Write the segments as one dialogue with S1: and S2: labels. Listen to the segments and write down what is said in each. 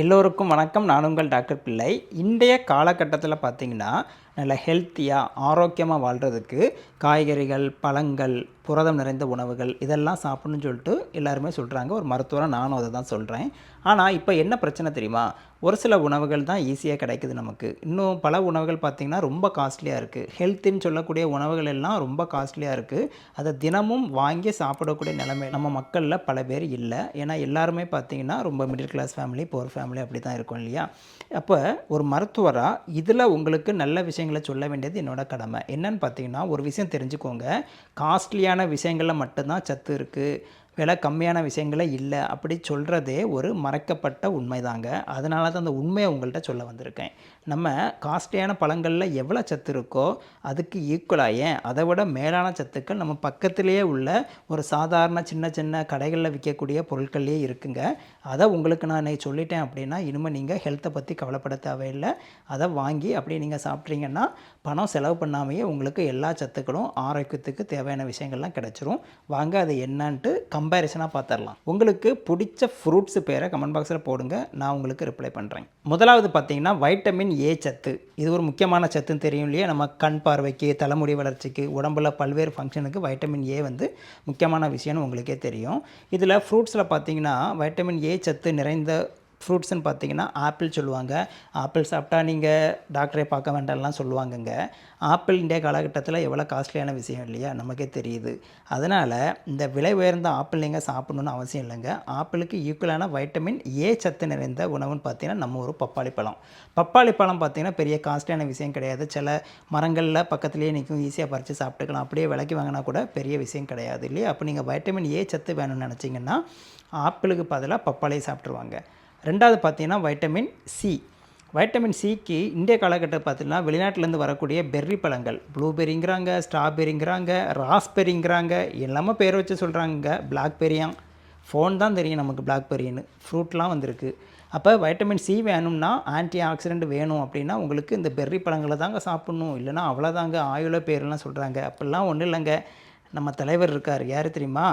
S1: எல்லோருக்கும் வணக்கம். நான் உங்கள் டாக்டர் பிள்ளை. இன்றைய காலகட்டத்தில் பார்த்தீங்கன்னா நல்ல ஹெல்த்தியாக ஆரோக்கியமாக வாழ்கிறதுக்கு காய்கறிகள் பழங்கள் புரதம் நிறைந்த உணவுகள் இதெல்லாம் சாப்பிடணும்னு சொல்லிட்டு எல்லாருமே சொல்கிறாங்க ஒரு மருத்துவராக நானும் அதை தான் சொல்கிறேன் ஆனால் இப்போ என்ன பிரச்சனை தெரியுமா? ஒரு சில உணவுகள் தான் ஈஸியாக கிடைக்குது நமக்கு. இன்னும் பல உணவுகள் பார்த்திங்கன்னா ரொம்ப காஸ்ட்லியாக இருக்குது ஹெல்த்தின்னு சொல்லக்கூடிய உணவுகள் எல்லாம் ரொம்ப காஸ்ட்லியாக இருக்குது அதை தினமும் வாங்கி சாப்பிடக்கூடிய நிலைமை நம்ம மக்களில் பல பேர் இல்லை. ஏன்னா எல்லாருமே பார்த்திங்கன்னா ரொம்ப middle class family poor family அப்படி தான் இருக்கும் இல்லையா? அப்போ ஒரு மருத்துவராக இதில் உங்களுக்கு நல்ல விஷயம் விஷயங்களை சொல்ல வேண்டியது என்னோட கடமை. என்னன்னு பார்த்தீங்கன்னா ஒரு விஷயம் தெரிஞ்சுக்கோங்க. காஸ்ட்லியான விஷயங்களில் மட்டும்தான் சத்து இருக்குது விலை கம்மியான விஷயங்களே இல்லை அப்படி சொல்கிறதே ஒரு மறைக்கப்பட்ட உண்மைதாங்க. அதனால தான் அந்த உண்மையை உங்கள்கிட்ட சொல்ல வந்திருக்கேன். நம்ம காஸ்ட்லியான பழங்களில் எவ்வளோ சத்து இருக்கோ அதுக்கு ஈக்குவலாக ஏன்? அதை விட மேலான சத்துக்கள் நம்ம பக்கத்திலேயே உள்ள ஒரு சாதாரண சின்ன சின்ன கடைகளில் விற்கக்கூடிய பொருட்கள்லேயே இருக்குங்க. அதை உங்களுக்கு நான் இன்னைக்கு சொல்லிட்டேன் அப்படின்னா இனிமேல் நீங்கள் ஹெல்த்தை பற்றி கவலைப்பட தேவையில்லை. அதை வாங்கி அப்படியே நீங்கள் சாப்பிட்றீங்கன்னா பணம் செலவு பண்ணாமையே உங்களுக்கு எல்லா சத்துக்களும் ஆரோக்கியத்துக்கு தேவையான விஷயங்கள்லாம் கிடச்சிரும். வாங்க அது கம் கம்பேரிசனாக பார்த்துடலாம் உங்களுக்கு பிடிச்ச ஃப்ரூட்ஸ் பேரை கமெண்ட் பாக்ஸில் போடுங்க. நான் உங்களுக்கு ரிப்ளை பண்ணுறேன் முதலாவது பார்த்தீங்கன்னா வைட்டமின் ஏ சத்து. இது ஒரு முக்கியமான சத்துன்னு தெரியும் இல்லையா? நம்ம கண் பார்வைக்கு தலைமுடி வளர்ச்சிக்கு உடம்புல பல்வேறு ஃபங்க்ஷனுக்கு வைட்டமின் ஏ வந்து முக்கியமான விஷயம்னு உங்களுக்கே தெரியும். இதில் ஃப்ரூட்ஸில் பார்த்தீங்கன்னா வைட்டமின் ஏ சத்து நிறைந்த ஃப்ரூட்ஸ்னு பார்த்தீங்கன்னா ஆப்பிள் சொல்லுவாங்க. ஆப்பிள் சாப்பிட்டா நீங்கள் டாக்டரை பார்க்க வேண்டாம்லாம் சொல்லுவாங்கங்க. ஆப்பிள் இந்திய காலகட்டத்தில் எவ்வளோ காஸ்ட்லியான விஷயம் இல்லையா? நமக்கே தெரியுது. அதனால் இந்த விலை உயர்ந்த ஆப்பிள் நீங்கள் சாப்பிடணுன்னு அவசியம் இல்லைங்க. ஆப்பிளுக்கு ஈக்குவலான வைட்டமின் ஏ சத்து நிறைந்த உணவுன்னு பார்த்தீங்கன்னா நம்ம ஒரு பப்பாளி பழம். பப்பாளி பழம் பார்த்தீங்கன்னா பெரிய காஸ்ட்லியான விஷயம் கிடையாது. சில மரங்களில் பக்கத்துலேயே நிற்கும் ஈஸியாக பறித்து சாப்பிட்டுக்கலாம். அப்படியே விலைக்கு வாங்கினா கூட பெரிய விஷயம் கிடையாது இல்லையா? அப்போ நீங்கள் வைட்டமின் ஏ சத்து வேணும்னு நினச்சிங்கன்னா ஆப்பிளுக்கு பதிலாக பப்பாளியை சாப்பிட்ருவாங்க ரெண்டாவது பார்த்தீங்கன்னா வைட்டமின் சி வைட்டமின் சிக்கு இந்திய காலகட்டத்தில் பார்த்தீங்கன்னா வெளிநாட்டிலேருந்து வரக்கூடிய பெர்ரி பழங்கள் ப்ளூபெரிங்கிறாங்க ஸ்ட்ராபெரிங்கிறாங்க ராஸ்பெரிங்கிறாங்க எல்லாமே பேர் வச்சு சொல்கிறாங்க பிளாக்பெரியாம் ஃபோன் தான் தெரியும் நமக்கு பிளாக்பெரின்னு ஃப்ரூட்லாம் வந்திருக்கு. அப்போ வைட்டமின் சி வேணும்னா ஆன்டி ஆக்சிடென்ட் வேணும் அப்படின்னா உங்களுக்கு இந்த பெர்ரி பழங்களை தாங்க சாப்பிட்ணும். இல்லைனா அவ்வளோதாங்க ஆயுள பேர்லாம் சொல்கிறாங்க அப்படிலாம் ஒன்றும் இல்லைங்க. நம்ம தலைவர் இருக்கார் யார் தெரியுமா?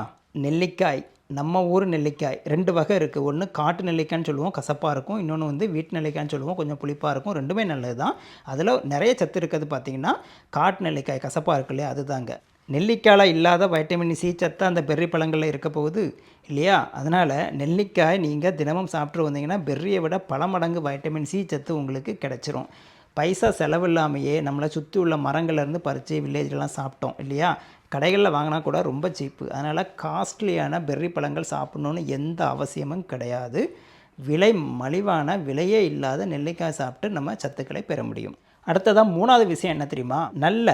S1: நெல்லிக்காய். நம்ம ஊர் நெல்லிக்காய் ரெண்டு வகை இருக்குது ஒன்று காட்டு நெல்லிக்காய்ன்னு சொல்லுவோம் கசப்பாக இருக்கும். இன்னொன்று வந்து வீட்டு நெல்லிக்காய்ன்னு சொல்லுவோம் கொஞ்சம் புளிப்பாக இருக்கும். ரெண்டுமே நல்லது தான் அதில் நிறைய சத்து இருக்கிறது பார்த்திங்கன்னா காட்டு நெல்லிக்காய் கசப்பாக இருக்கு இல்லையா? அதுதாங்க. நெல்லிக்காயில் இல்லாத வைட்டமின் சி சத்து அந்த பெர்ரி பழங்களில் இருக்க போகுது இல்லையா? அதனால் நெல்லிக்காய் நீங்கள் தினமும் சாப்பிட்டு வந்தீங்கன்னா பெர்ரியை விட பல மடங்கு வைட்டமின் சி சத்து உங்களுக்கு கிடச்சிரும். பைசா செலவு இல்லாமையே நம்மளை சுற்றி உள்ள மரங்கள்லேருந்து பறித்து வில்லேஜ்லாம் சாப்பிட்டோம் இல்லையா? கடைகளில் வாங்கினா கூட ரொம்ப சீப்பு அதனால் காஸ்ட்லியான பெர்ரி பழங்கள் சாப்பிட்ணுன்னு எந்த அவசியமும் கிடையாது. விலை மலிவான விலையே இல்லாத நெல்லிக்காய் சாப்பிட்டு நம்ம சத்துக்களை பெற முடியும். அடுத்ததாக மூணாவது விஷயம் என்ன தெரியுமா? நல்ல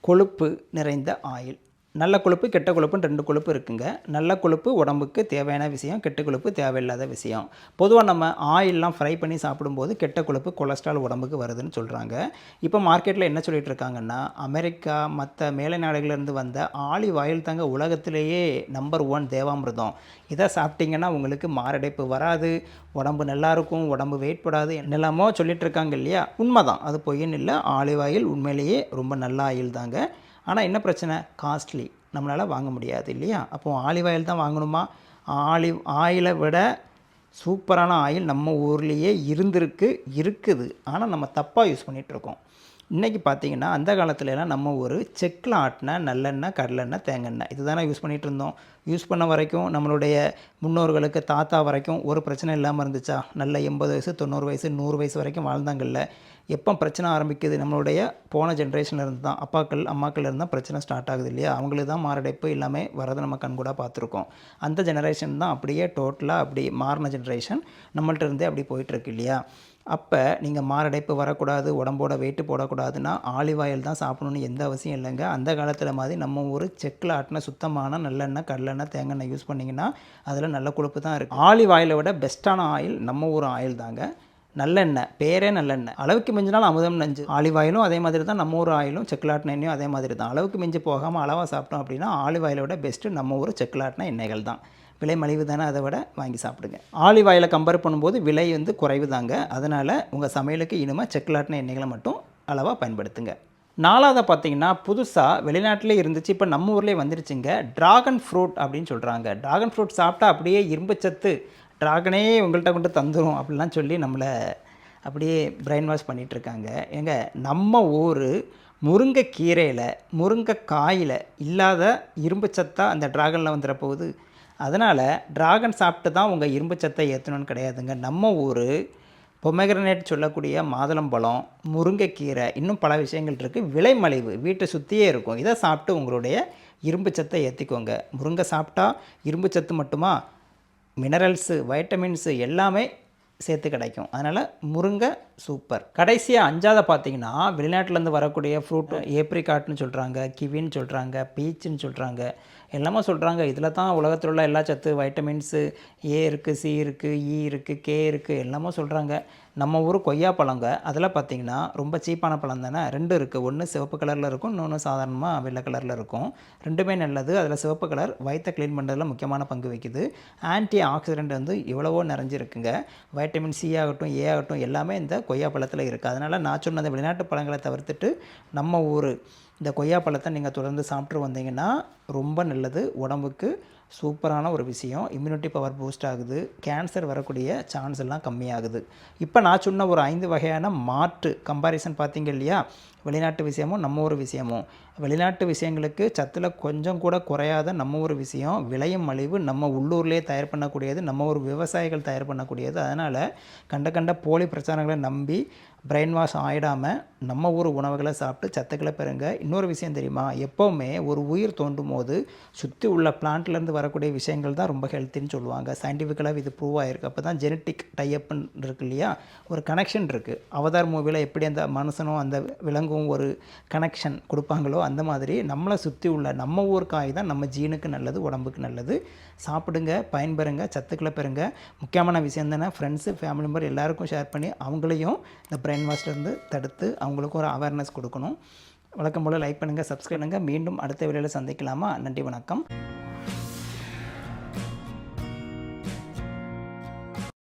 S1: கொழுப்பு நிறைந்த ஆயில். நல்ல கொழுப்பு கெட்ட கொழுப்புன்னு ரெண்டு கொழுப்பு இருக்குங்க. நல்ல கொழுப்பு உடம்புக்கு தேவையான விஷயம் கெட்ட கொழுப்பு தேவையில்லாத விஷயம். பொதுவாக நம்ம ஆயிலெலாம் ஃப்ரை பண்ணி சாப்பிடும்போது கெட்ட கொழுப்பு கொலஸ்ட்ரால் உடம்புக்கு வருதுன்னு சொல்கிறாங்க இப்போ மார்க்கெட்டில் என்ன சொல்லிட்டு இருக்காங்கன்னா அமெரிக்கா மற்ற மேலை நாடுகளிலிருந்து வந்த ஆலிவ் ஆயில் தாங்க உலகத்திலேயே நம்பர் ஒன் தேவாமிர்தம். இதை சாப்பிட்டிங்கன்னா உங்களுக்கு மாரடைப்பு வராது உடம்பு நல்லாயிருக்கும் உடம்பு வெயிட் போடாது என்னெல்லாமோ சொல்லிட்டு இருக்காங்க இல்லையா? உண்மைதான். அது பொய்ன்னு இல்லை. ஆலிவ் ஆயில் உண்மையிலேயே ரொம்ப நல்ல ஆயில் தாங்க. ஆனால் என்ன பிரச்சனை? காஸ்ட்லி நம்மளால் வாங்க முடியாது இல்லையா? அப்போது ஆலிவ் ஆயில் தான் வாங்கணுமா? ஆலிவ் ஆயிலை விட சூப்பரான ஆயில் நம்ம ஊர்லேயே இருந்திருக்கு இருக்குது. ஆனால் நம்ம தப்பாக யூஸ் பண்ணிகிட்ருக்கோம் இன்றைக்கி பார்த்தீங்கன்னா அந்த காலத்துலலாம் நம்ம ஒரு செக்கில் ஆட்டின நல்லெண்ணெய் கடலெண்ணெய் தேங்காய் இது தானே யூஸ் பண்ணிகிட்டு இருந்தோம். யூஸ் பண்ண வரைக்கும் நம்மளுடைய முன்னோர்களுக்கு தாத்தா வரைக்கும் ஒரு பிரச்சனை இல்லாமல் இருந்துச்சா? நல்ல எண்பது வயசு தொண்ணூறு வயசு நூறு வயசு வரைக்கும் வாழ்ந்தாங்கல்ல. எப்போ பிரச்சனை ஆரம்பிக்குது? நம்மளுடைய போன ஜென்ரேஷனில் இருந்து தான் அப்பாக்கள் அம்மாக்கள் இருந்தால் பிரச்சனை ஸ்டார்ட் ஆகுது இல்லையா? அவங்களுக்கு தான் மாரடைப்பு எல்லாமே வரதை நம்ம கண்கூடாக பார்த்துருக்கோம். அந்த ஜெனரேஷன் தான் அப்படியே டோட்டலாக அப்படி மாறின ஜென்ரேஷன் நம்மள்ட்ட இருந்தே அப்படி போயிட்டுருக்கு இல்லையா? அப்போ நீங்கள் மாரடைப்பு வரக்கூடாது உடம்போட வெயிட்டு போடக்கூடாதுன்னா ஆலிவ் ஆயில் தான் சாப்பிடணும்னு எந்த அவசியம் இல்லைங்க. அந்த காலத்தில் மாதிரி நம்ம ஒரு செக்கில் ஆட்டின சுத்தமான நல்லெண்ணெய் கடலெண்ணெய் தேங்காய் யூஸ் பண்ணிங்கன்னா அதில் நல்ல கொழுப்பு தான் இருக்குது ஆலிவ் ஆயிலை விட பெஸ்ட்டான ஆயில் நம்ம ஊர் ஆயில் தாங்க. நல்லெண்ணெய் பேரே நல்லெண்ணெய். அளவுக்கு மிஞ்சினால் அமுதம் நஞ்சு. ஆலிவ் ஆயிலும் அதே மாதிரி தான் நம்ம ஊர் ஆயிலும் செக்கிலாட்டின எண்ணெயும் அதே மாதிரி தான். அளவுக்கு மிஞ்சி போகாமல் அளவாக சாப்பிட்டோம் அப்படின்னா ஆலிவ் ஆயிலை விட பெஸ்ட்டு நம்ம ஊர் செக்கிலாட்டின எண்ணெய்கள் தான். விலை மலிவு தானே அதை விட வாங்கி சாப்பிடுங்க. ஆலிவ் ஆயிலை கம்பேர் பண்ணும்போது விலை வந்து குறைவு தாங்க அதனால் உங்கள் சமையலுக்கு இனிமேல் செக்லாட்டின எண்ணெய்களை மட்டும் அளவாக பயன்படுத்துங்க. நாலாவதாக பார்த்தீங்கன்னா புதுசாக வெளிநாட்டிலே இருந்துச்சு இப்போ நம்ம ஊர்லேயே வந்துருச்சுங்க. ட்ராகன் ஃப்ரூட் அப்படின்னு சொல்கிறாங்க ட்ராகன் ஃப்ரூட் சாப்பிட்டா அப்படியே இரும்புச்சத்து ட்ராகனே உங்கள்கிட்ட கொண்டு தந்துடும் அப்படிலாம் சொல்லி நம்மளை அப்படியே பிரெயின் வாஷ் பண்ணிகிட்ருக்காங்க ஏங்க நம்ம ஊர் முருங்கைக்கீரையில் முருங்கைக்காயில் இல்லாத இரும்பு அந்த ட்ராகனில் வந்துடுற போகுது. அதனால் ட்ராகன் சாப்பிட்டு தான் உங்கள் இரும்பு சத்தை ஏற்றணும்னு கிடையாதுங்க. நம்ம ஊர் பொமேகிரனேட் சொல்லக்கூடிய மாதுளம்பழம் முருங்கைக்கீரை இன்னும் பல விஷயங்கள் இருக்குது விலை மலிவு வீட்டை சுற்றியே இருக்கும். இதை சாப்பிட்டு உங்களுடைய இரும்பு சத்தை ஏற்றிக்கோங்க முருங்கை சாப்பிட்டா இரும்பு சத்து மட்டுமா? மினரல்ஸு வைட்டமின்ஸு எல்லாமே சேர்த்து கிடைக்கும். அதனால் முருங்கை சூப்பர். கடைசியாக அஞ்சாவது பார்த்தீங்கன்னா வெளிநாட்டிலேருந்து வரக்கூடிய ஃப்ரூட் ஏப்ரிகாட்னு சொல்கிறாங்க கிவின்னு சொல்கிறாங்க பீச்சுன்னு சொல்கிறாங்க எல்லாமே சொல்கிறாங்க இதில் தான் உலகத்தில் உள்ள எல்லா சத்து வைட்டமின்ஸு ஏ இருக்குது சி இருக்குது இ e இருக்குது கே இருக்குது எல்லாமே சொல்கிறாங்க நம்ம ஊர் கொய்யா பழங்க அதில் பார்த்தீங்கன்னா ரொம்ப சீப்பான பழம் தானே? ரெண்டு இருக்குது ஒன்று சிவப்பு கலரில் இருக்கும் இன்னொன்று சாதாரணமாக வெள்ளை கலரில் இருக்கும். ரெண்டுமே நல்லது. அதில் சிவப்பு கலர் வயிற்றை க்ளீன் பண்ணுறதுல முக்கியமான பங்கு வகிக்குது. ஆன்டி ஆக்சிடென்ட் வந்து எவ்வளவோ நிறைஞ்சிருக்குங்க. வைட்டமின் சி ஆகட்டும் ஏ ஆகட்டும் எல்லாமே இந்த கொய்யா பழத்தில் இருக்குது அதனால் நான் சொன்ன அந்த வெளிநாட்டு பழங்களை தவிர்த்துட்டு நம்ம ஊர் இந்த கொய்யா பழத்தை நீங்கள் தொடர்ந்து சாப்பிட்டு வந்தீங்கன்னா ரொம்ப நல்லது. உடம்புக்கு சூப்பரான ஒரு விஷயம். இம்யூனிட்டி பவர் பூஸ்ட் ஆகுது. கேன்சர் வரக்கூடிய சான்ஸ் எல்லாம் கம்மியாகுது. இப்போ நான் சொன்ன ஒரு ஐந்து வகையான மாற்று கம்பாரிசன் பார்த்தீங்க இல்லையா? வெளிநாட்டு விஷயமும் நம்ம ஒரு விஷயமும். வெளிநாட்டு விஷயங்களுக்கு சத்தில் கொஞ்சம் கூட குறையாத நம்ம ஒரு விஷயம். விளையும் மலிவு நம்ம உள்ளூர்லேயே தயார் பண்ணக்கூடியது நம்ம ஒரு விவசாயிகள் தயார் பண்ணக்கூடியது. அதனால் கண்ட கண்ட போலி பிரச்சாரங்களை நம்பி பிரெயின் வாஷ் ஆகிடாமல் நம்ம ஊர் உணவுகளை சாப்பிட்டு சத்துக்களை பெறுங்க. இன்னொரு விஷயம் தெரியுமா? எப்போவுமே ஒரு உயிர் தோன்றும் போது சுற்றி உள்ள பிளான்ட்லேருந்து வரக்கூடிய விஷயங்கள் தான் ரொம்ப ஹெல்த்தின்னு சொல்லுவாங்க. சயின்டிஃபிக்கலாக இது ப்ரூவ் ஆகிருக்கு அப்போ தான் ஜெனட்டிக் டைப்புன்னு இருக்கு இல்லையா? ஒரு கனெக்ஷன் இருக்குது அவதார் மூவியில் எப்படி அந்த மனுஷனும் அந்த விலங்கும் ஒரு கனெக்ஷன் கொடுப்பாங்களோ அந்த மாதிரி நம்மளை சுற்றி உள்ள நம்ம ஊர் காய் தான் நம்ம ஜீனுக்கு நல்லது உடம்புக்கு நல்லது. சாப்பிடுங்க பயன்பெறுங்க சத்துக்களை பெறுங்க. முக்கியமான விஷயம் தானே? ஃப்ரெண்ட்ஸு ஃபேமிலி மெம்பர் எல்லாருக்கும் ஷேர் பண்ணி அவங்களையும் இந்த பிரெயின் வாஷ்லேருந்து தடுத்து அவங்களுக்கும் ஒரு அவேர்னஸ் கொடுக்கணும். வழக்கம் போல் லைக் பண்ணுங்கள் சப்ஸ்கிரைப் பண்ணுங்கள் மீண்டும் அடுத்த வேலையில் சந்திக்கலாமா? நன்றி வணக்கம்.